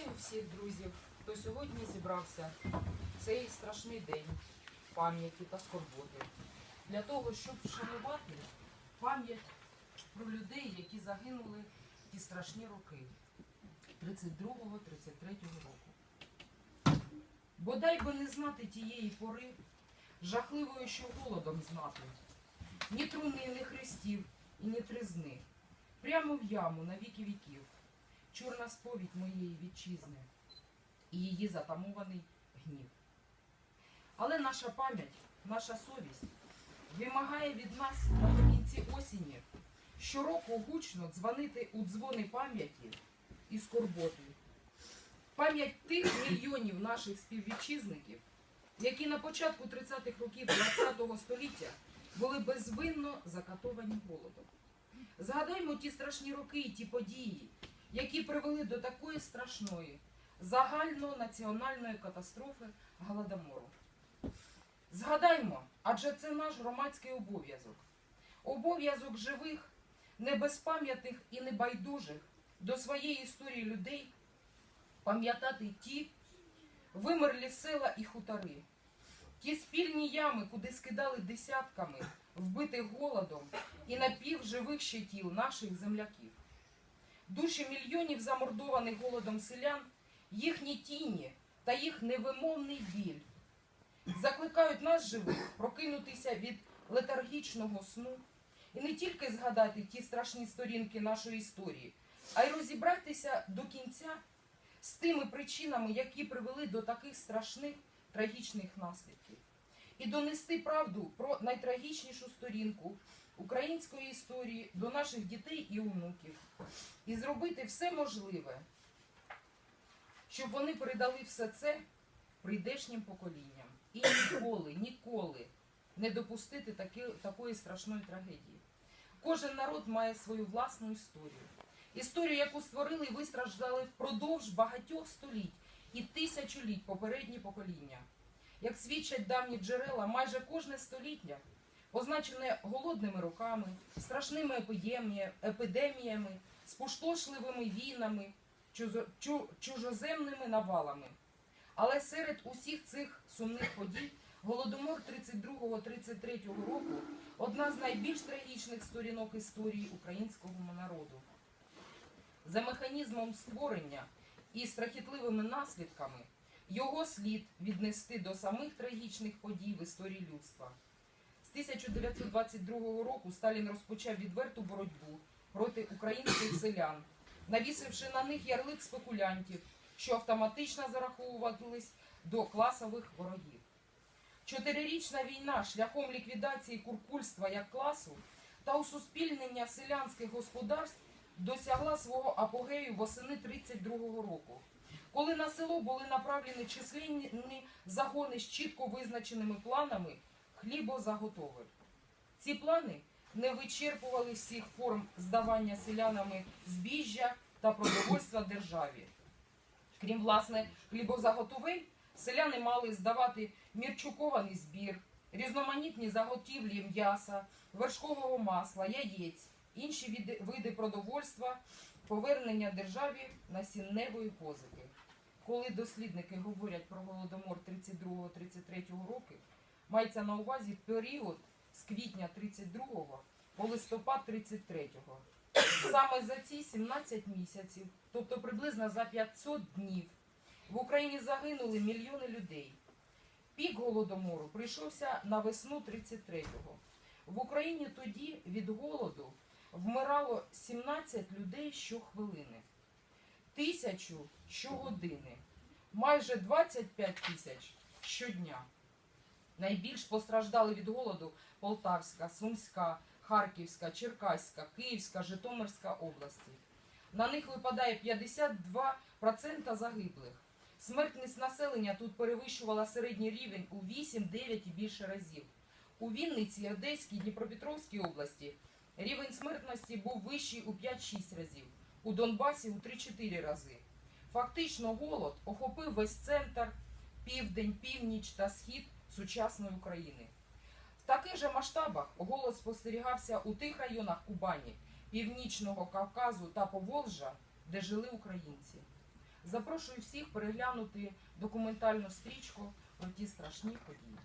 Вітаю всіх друзів, хто сьогодні зібрався в цей страшний день пам'яті та скорботи. Для того, щоб вшанувати пам'ять про людей, які загинули в ті страшні роки 32-33 року. Бодай би не знати тієї пори, жахливої, що голодом знати, ні труни, ні хрестів і ні тризни, прямо в яму на віки віків чорна сповідь моєї вітчизни і її затамований гнів. Але наша пам'ять, наша совість вимагає від нас наприкінці осені щороку гучно дзвонити у дзвони пам'яті і скорботи. Пам'ять тих мільйонів наших співвітчизників, які на початку 30-х років ХХ століття були безвинно закатовані голодом. Згадаймо ті страшні роки і ті події, які привели до такої страшної загальнонаціональної катастрофи Голодомору. Згадаймо, адже це наш громадський обов'язок. Обов'язок живих, небезпам'ятних і небайдужих до своєї історії людей пам'ятати ті вимерлі села і хутори, ті спільні ями, куди скидали десятками вбитих голодом і напівживих ще тіл наших земляків душі мільйонів замордованих голодом селян, їхні тіні та їх невимовний біль. Закликають нас живих прокинутися від летаргічного сну і не тільки згадати ті страшні сторінки нашої історії, а й розібратися до кінця з тими причинами, які привели до таких страшних трагічних наслідків, і донести правду про найтрагічнішу сторінку української історії до наших дітей і онуків і зробити все можливе, щоб вони передали все це прийдешнім поколінням. І ніколи, ніколи не допустити таки, такої страшної трагедії. Кожен народ має свою власну історію. Історію, яку створили і вистраждали впродовж багатьох століть і тисячоліть попередні покоління. Як свідчать давні джерела, майже кожне століття позначене голодними роками, страшними епідеміями, спустошливими війнами, чужо- чужоземними навалами. Але серед усіх цих сумних подій Голодомор 32-33 року одна з найбільш трагічних сторінок історії українського народу. За механізмом створення і страхітливими наслідками його слід віднести до самих трагічних подій в історії людства. З 1922 року Сталін розпочав відверту боротьбу проти українських селян, навісивши на них ярлик спекулянтів, що автоматично зараховувались до класових ворогів. Чотирирічна війна шляхом ліквідації куркульства як класу та усуспільнення селянських господарств досягла свого апогею восени 32-го року, коли на село були направлені численні загони з чітко визначеними планами хлібозаготовель. Ці плани не вичерпували всіх форм здавання селянами збіжжя та продовольства державі. Крім власне хлібозаготовель, селяни мали здавати мірчукований збір, різноманітні заготівлі м'яса, вершкового масла, яєць, інші види, продовольства, повернення державі насінневої позики. Коли дослідники говорять про голодомор 32-33 роки, мається на увазі період з квітня 32 по листопад 33. Саме за ці 17 місяців, тобто приблизно за 500 днів, в Україні загинули мільйони людей. Пік голодомору прийшовся на весну 33-го. В Україні тоді від голоду вмирало 17 людей щохвилини, тисячу щогодини, майже 25 тисяч щодня. Найбільш постраждали від голоду Полтавська, Сумська, Харківська, Черкаська, Київська, Житомирська області. На них випадає 52% загиблих. Смертність населення тут перевищувала середній рівень у 8, 9 і більше разів. У Вінниці, Одеській, Дніпропетровській області рівень смертності був вищий у 5-6 разів, у Донбасі у 3-4 рази. Фактично голод охопив весь центр, південь, північ та схід сучасної України. В таких же масштабах голод спостерігався у тих районах Кубані, Північного Кавказу та Поволжя, де жили українці. Запрошую всіх переглянути документальну стрічку про ті страшні події.